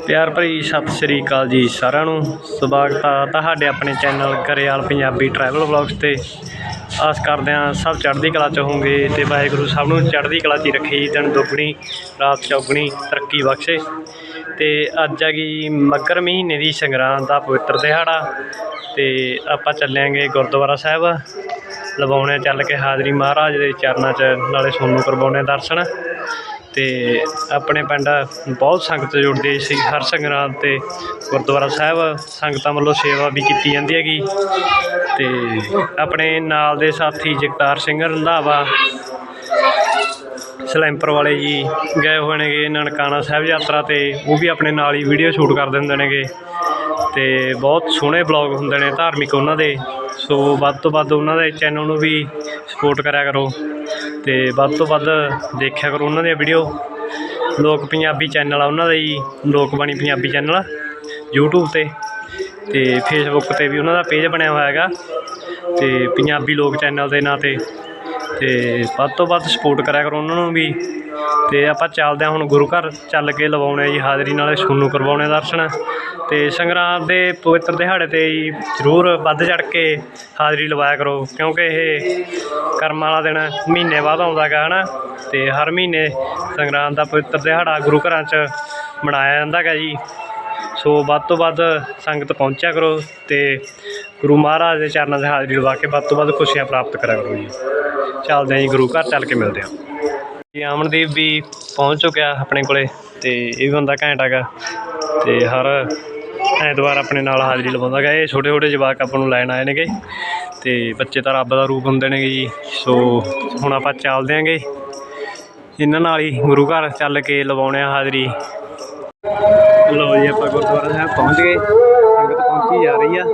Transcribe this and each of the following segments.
ਪਿਆਰ ਭਰੀ ਸਤਿ ਸ੍ਰੀ ਅਕਾਲ ਜੀ ਸਾਰਿਆਂ ਨੂੰ। ਸਵਾਗਤ ਆ ਤੁਹਾਡੇ ਆਪਣੇ channel Kariyal Punjabi travel vlogs ਤੇ। ਆਸ ਕਰਦੇ ਹਾਂ ਸਭ ਚੜ੍ਹਦੀ ਕਲਾ ਚ ਹੋਵੋਗੇ ਤੇ ਵਾਹਿਗੁਰੂ ਸਭ ਨੂੰ ਚੜ੍ਹਦੀ ਕਲਾ ਚ ਹੀ ਰੱਖੇ। ਜੀ ਦਿਨ ਦੁੱਗਣੀ, ਰਾਤ ਚੌਗਣੀ, ਤਰੱਕੀ ਬਖਸ਼ੇ। ਤੇ ਅੱਜ ਆ ਗਈ ਮੱਘਰ ਮਹੀਨੇ ਦੀ ਸੰਗਰਾਂਦ ਦਾ ਪਵਿੱਤਰ ਦਿਹਾੜਾ। ਤੇ ਆਪਾਂ ਚੱਲਾਂਗੇ ਗੁਰਦੁਆਰਾ ਸਾਹਿਬ। ਲਵਾਉਣੇ ਚੱਲ ਕੇ ਹਾਜ਼ਰੀ ਮਹਾਰਾਜ ਦੇ ਚਰਨਾਂ 'ਚ, ਨਾਲੇ ਸੋਨੂੰ ਕਰਵਾਉਣੇ ਦਰਸ਼ਨ। ਅਤੇ ਆਪਣੇ ਪਿੰਡ ਬਹੁਤ ਸੰਗਤ ਜੁੜਦੀ ਸੀ ਹਰ ਸੰਗਰਾਂਦ ਤੇ ਗੁਰਦੁਆਰਾ ਸਾਹਿਬ ਸੰਗਤਾਂ ਵੱਲੋਂ ਸੇਵਾ ਵੀ ਕੀਤੀ ਜਾਂਦੀ ਹੈਗੀ ਅਤੇ ਆਪਣੇ ਨਾਲ ਦੇ ਸਾਥੀ ਜਗਤਾਰ ਸਿੰਘ ਰੰਧਾਵਾ, ਸਲੈਂਪਰ ਵਾਲੇ ਜੀ ਗਏ ਹੋਏ ਨੇਗੇ, ਨਨਕਾਣਾ ਸਾਹਿਬ ਯਾਤਰਾ ਤੇ, ਉਹ ਵੀ ਆਪਣੇ ਨਾਲ ਹੀ ਵੀਡੀਓ ਸ਼ੂਟ ਕਰ ਦਿੰਦੇ ਨੇਗੇ ਅਤੇ ਬਹੁਤ ਸੋਹਣੇ ਵਲੌਗ ਹੁੰਦੇ ਨੇ ਧਾਰਮਿਕ ਉਹਨਾਂ ਦੇ, ਸੋ ਵੱਧ ਤੋਂ ਵੱਧ ਉਹਨਾਂ ਦੇ ਚੈਨਲ ਨੂੰ ਵੀ ਸਪੋਰਟ ਕਰਿਆ ਕਰੋ। ਤੇ ਵੱਧ ਤੋਂ ਵੱਧ ਦੇਖਿਆ ਕਰੋ ਉਹਨਾਂ ਦੀਆਂ ਵੀਡੀਓ ਲੋਕ ਪੰਜਾਬੀ ਚੈਨਲ ਆ ਉਹਨਾਂ ਦਾ ਜੀ, ਲੋਕ ਬਾਣੀ ਪੰਜਾਬੀ ਚੈਨਲ YouTube ਤੇ। ਤੇ ਫੇਸਬੁੱਕ ਤੇ ਵੀ ਉਹਨਾਂ ਦਾ ਪੇਜ ਬਣਿਆ ਹੋਇਆ ਹੈਗਾ। ਤੇ ਪੰਜਾਬੀ ਲੋਕ ਚੈਨਲ ਦੇ ਨਾਂ ਤੇ ਤੇ ਵੱਧ ਤੋਂ ਵੱਧ ਸਪੋਰਟ ਕਰਿਆ ਕਰੋ ਉਹਨਾਂ ਨੂੰ ਵੀ। ਤੇ ਆਪਾਂ ਚੱਲਦੇ ਹਾਂ ਹੁਣ ਗੁਰੂ ਘਰ ਚੱਲ ਕੇ ਲਵਾਉਣੇ ਜੀ ਹਾਜ਼ਰੀ, ਨਾਲੇ ਸੋਨੂੰ ਕਰਵਾਉਣੇ ਦਰਸ਼ਨ। ਤੇ ਸੰਗਰਾਂਦ ਦੇ ਪਵਿੱਤਰ ਦਿਹਾੜੇ ਤੇ ਜੀ ਜ਼ਰੂਰ ਵੱਧ ਚੜ ਕੇ ਹਾਜ਼ਰੀ ਲਵਾਇਆ ਕਰੋ, ਕਿਉਂਕਿ ਇਹ ਕਰਮਾਂ ਵਾਲਾ ਦਿਨ ਮਹੀਨੇ ਬਾਅਦ ਆਉਂਦਾ ਗਾ, ਹਨਾ। ਤੇ ਹਰ ਮਹੀਨੇ ਸੰਗਰਾਂਦ ਦਾ ਪਵਿੱਤਰ ਦਿਹਾੜਾ ਗੁਰੂ ਘਰਾਂ 'ਚ ਮਨਾਇਆ ਜਾਂਦਾ ਹੈਗਾ ਜੀ। ਸੋ ਵੱਧ ਤੋਂ ਵੱਧ ਸੰਗਤ ਪਹੁੰਚਿਆ ਕਰੋ ਤੇ ਗੁਰੂ ਮਹਾਰਾਜ ਦੇ ਚਰਨਾਂ 'ਤੇ ਹਾਜ਼ਰੀ ਲਵਾ ਕੇ ਵੱਧ ਤੋਂ ਵੱਧ ਖੁਸ਼ੀਆਂ ਪ੍ਰਾਪਤ ਕਰਿਆ ਕਰੋ ਜੀ। ਚੱਲਦੇ ਹਾਂ ਜੀ, ਗੁਰੂ ਘਰ ਚੱਲ ਕੇ ਮਿਲਦੇ ਹਾਂ। ਜੀ, ਅਮਨਦੀਪ ਵੀ ਪਹੁੰਚ ਚੁੱਕਿਆ ਆਪਣੇ ਕੋਲੇ ਤੇ ਇਹ ਵੀ ਬੰਦਾ ਘੈਂਟ ਹੈਗਾ ਤੇ ਹਰ ਐਤਵਾਰ ਆਪਣੇ ਨਾਲ ਹਾਜ਼ਰੀ ਲਵਾਉਂਦਾ ਗਾ ਇਹ ਛੋਟੇ ਛੋਟੇ ਜਵਾਕ ਆਪਾਂ ਨੂੰ ਲੈਣ ਆਏ ਨੇਗੇ ਤੇ ਬੱਚੇ ਤਾਂ ਰੱਬ ਦਾ ਰੂਪ ਹੁੰਦੇ ਨੇਗੇ ਜੀ। ਸੋ ਹੁਣ ਆਪਾਂ ਚੱਲਦੇ ਆਂਗੇ ਇਹਨਾਂ ਨਾਲ ਹੀ ਗੁਰੂ ਘਰ ਚੱਲ ਕੇ ਲਵਾਉਣੇ ਆ ਹਾਜ਼ਰੀ। ਲਓ ਜੀ, ਆਪਾਂ ਗੁਰਦੁਆਰਾ ਸਾਹਿਬ ਪਹੁੰਚ ਗਏ। ਸੰਗਤ ਪਹੁੰਚੀ ਜਾ ਰਹੀ ਆ।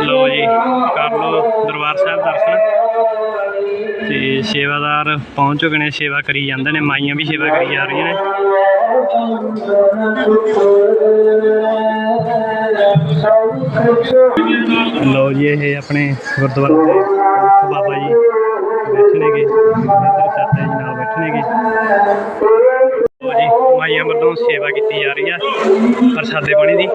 ਲਓ ਜੀ, ਕਰ ਲਓ ਦਰਬਾਰ ਸਾਹਿਬ ਦਰਸ਼ਨ। ਤੇ ਸੇਵਾਦਾਰ ਪਹੁੰਚ ਚੁੱਕੇ ਨੇ, ਸੇਵਾ ਕਰੀ ਜਾਂਦੇ ਨੇ, ਮਾਈਆਂ ਵੀ ਸੇਵਾ ਕਰੀ ਜਾ ਰਹੀਆਂ ਨੇ। ਲਓ ਜੀ, ਇਹ ਆਪਣੇ ਗੁਰਦੁਆਰਾ ਦੇ ਬਾਬਾ ਜੀ ਬੈਠਣੇਗੇ ਇੱਧਰ ਚਾਚਾ ਜੀ ਨਾਲ ਬੈਠਣੇਗੇ ਲਓ ਜੀ, ਮਾਈਆਂ ਵੱਲੋਂ ਸੇਵਾ ਕੀਤੀ ਜਾ ਰਹੀ ਆ ਪ੍ਰਸਾਦੇ ਪਾਣੀ ਦੀ।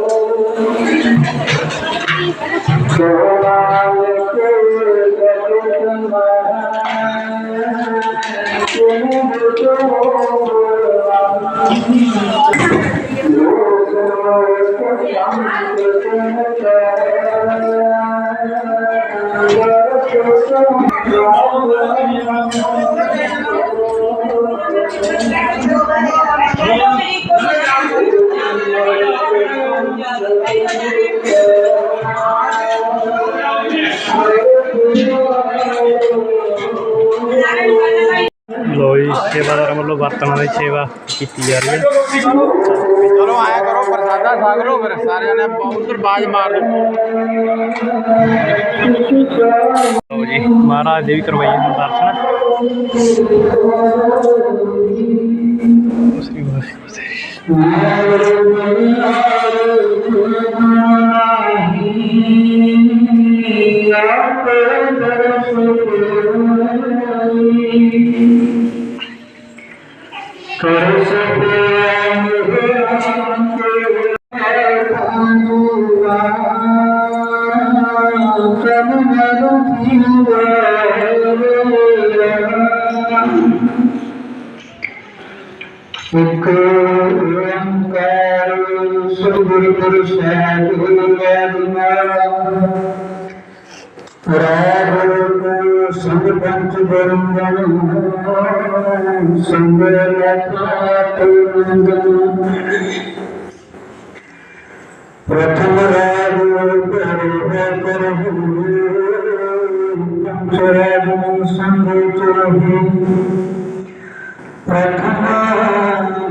ਲਓ ਜੀ ਸੇਵਾਦਾਰਾਂ ਵੱਲੋਂ ਬਰਤਨਾਂ ਦੀ ਸੇਵਾ ਕੀਤੀ ਜਾ ਰਹੀ ਹੈ ਚਲੋ ਆਇਆ ਕਰੋ ਪ੍ਰਸਾਦਾ ਛਕ ਲਓ ਫਿਰ ਸਾਰਿਆਂ ਨੇ ਉਧਰ ਬਾਜ ਮਾਰ ਦਿਓ ਲਓ ਜੀ ਮਹਾਰਾਜ ਦੇ ਵੀ ਕਰਵਾਈਏ ਹੁਣ ਦਰਸ਼ਨ। ਸ੍ਰੀ ਵਾਹਿਗੁਰੂ ਜੀ ਇੱਕ ਓੰਕਾਰ, ਸਤਿਗੁਰ ਪ੍ਰਸਾਦ ਵਾਹਿਗੁਰੂ ਰਾਗ ਸੰਗ ਪੰਚ ਬਰੰਦਨ ਸੰਗ ਲਖਾਤ ਨੰਦਨ ਪ੍ਰਥਮ ਰਾਗ ਕਰੋ ਕਰਹੁ ਪੰਚ ਸੰਗ ਚਰਹੁ ਪ੍ਰਥਮ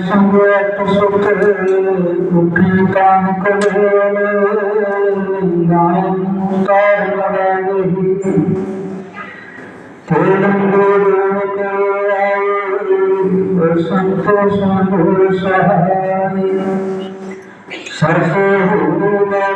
ਸੰਗਤ ਸੁਖ ਮੁਖੀ ਕਾਮ ਕਰੇ ਨਾਮ ਤਾਰ ਲਗਾਏ ਤੇਲੰ ਦੋਲੋਂ ਕੇ ਆਏ ਸੰਤੋ ਸੰਤੋ ਸਹਾਈ ਸਰਸੇ ਹੋ ਮੈਂ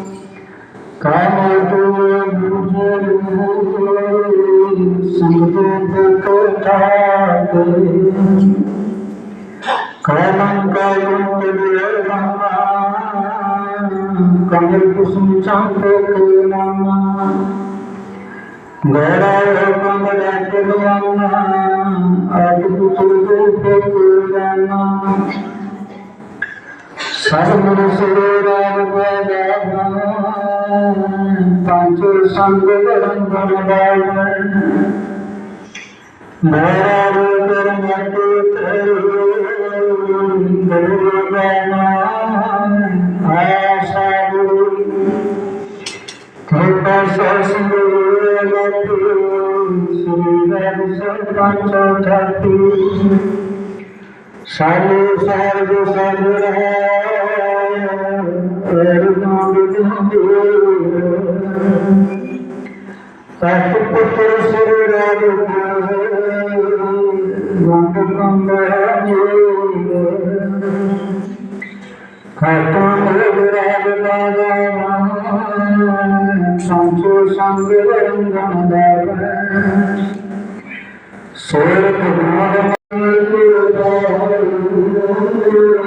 ਕਾਮ ਤੋ ਸੰਗਤ ਕੋਠਾ ਕਾਮੰ ਕਾਇਮ ਤੇ ਕਮਲ ਕੁਸੁਮ ਚਾਂਦੇ ਕੇ ਨਾਮਾ ਗੜਾ ਕੰਗ ਡਾਟ ਲਿਆਨਾ ਆਪ ਕੁਸੁਮ ਦੇ ਕੇ ਜਾਨਾ ਸਰਮਨ ਸੁਰਾਨ ਬੈਦਾ ਪੰਜ ਸੰਗ ਰੰਗਨ ਬਾਣ ਮੇਰਾ ਰੂਪ ਮਤ ਤੇਰੇ ਗੁਰਬਾਣਾ ਆਸਾ ਗੁਰੂ ਕਿਰਪਾ ਸਸਿਰੇ ਲਤੂ ਸੁਰੇਨ ਸਰਪੰਚ ਠਾਤੀ ਸਾਲੇ ਸਰਗ ਸਰਗ ਰਹਿ ਸਤ ਪੁੱਤਰ ਸ੍ਰੀ ਰਾਜ ਵੰਦ ਕੰਬੇ ਖਾਤਾ ਮੇਰ ਰਾਜ ਲਾਗਾ ਸੰਤੋ ਸੰਗ ਰੰਗਨ ਦਾ ਸੋਰ ਭਗਵਾਨ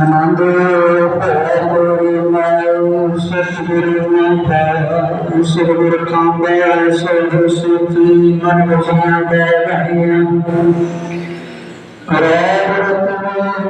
ਆਨੰਦ ਹੋਏ ਮੈਂ ਸਤਿਗੁਰੂ ਨਾਮ ਸਤਿਗੁਰ ਕਾਂਬੇ ਸੋਧ ਸੁਤੀ ਮਨ ਵਸਣਾ ਦੇ ਰਹਿਆਂ ਰਾਮ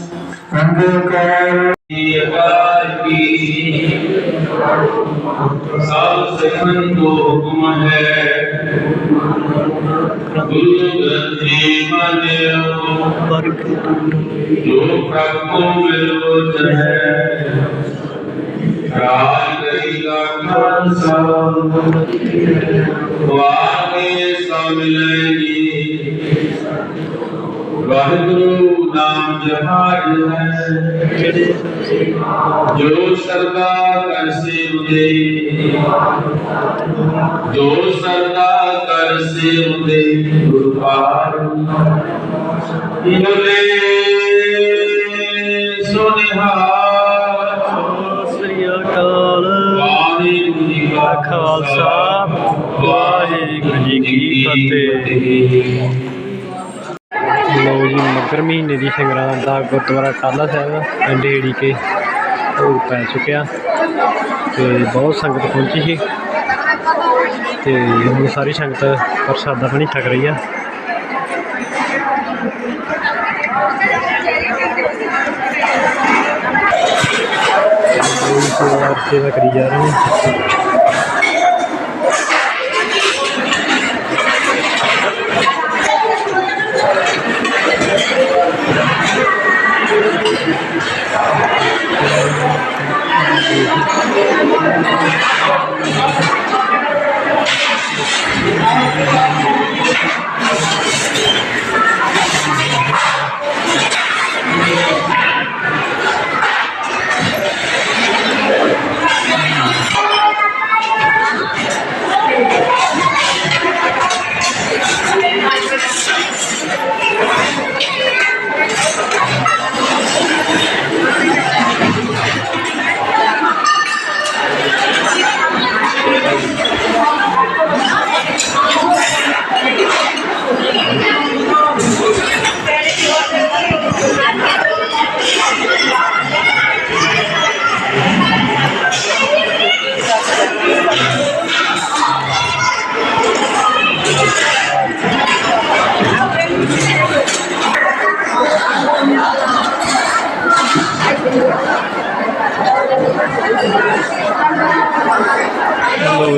ਸ਼ਬਦ ਗਾਇਆ ਸ਼ਬਦ ਗਾਇਆ ਸਭ ਸਿਖਨ ਕੋ ਹੁਕਮ ਹੈ। ਗੁਰੂ ਗ੍ਰੰਥੀ ਮੰਨਿਓ। ਜੋ ਪ੍ਰਭ ਕੋ ਹੈ। ਰਾਜ ਕਰੀਗਾ ਖਾਲਸਾ। ਵਾਕੇ ਸਭ ਮਿਲੇਗੀ ਵਾਹਿਗੁਰੂ ਨਾਮ ਜਹਾਜ ਹੈ। ਜੋ ਸਰਦਾ ਕਰ ਸੇਵਦੇ ਜੋ ਸਰਦਾ ਕਰ ਸੇਵਦੇ ਗੁਰੂ ਪਾਰ ਬੋਲੇ, ਸੁਨਿਹਾਰ। ਸ੍ਰੀ ਅਕਾਲ ਵਾਹਿਗੁਰੂ ਜੀ ਕਾ ਖਾਲਸਾ, ਵਾਹਿਗੁਰੂ ਜੀ ਕੀ ਫਤਿਹ। ਲੋ ਮਹੀਨੇ ਦੀ ਸੰਗਰਾਂਦ ਦਾ ਗੁਰਦੁਆਰਾ ਟਾਲਾ ਸਾਹਿਬ ਅੰਡੇੜੀ ਕੇ ਉਹ ਪੈ ਚੁੱਕਿਆ। ਤੇ ਬਹੁਤ ਸੰਗਤ ਪਹੁੰਚੀ ਸੀ। ਤੇ ਹੁਣ ਸਾਰੀ ਸੰਗਤ ਪ੍ਰਸ਼ਾਦਾ ਪਾਣੀ ਛਕ ਰਹੀ ਆ। ਸੇਵਾ ਸੇਵਾ ਕਰੀ ਜਾ ਰਹੇ ਨੇ।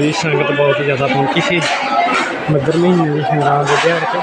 ਲੋ ਸੰਗਤ ਬਹੁਤ ਜ਼ਿਆਦਾ ਪਹੁੰਚੀ ਸੀ। ਮੱਗਰ ਮਹੀਨੇ ਦੀ ਸੰਗਰਾਂਦ ਦੇ ਦਿਹਾੜੇ ਤੇ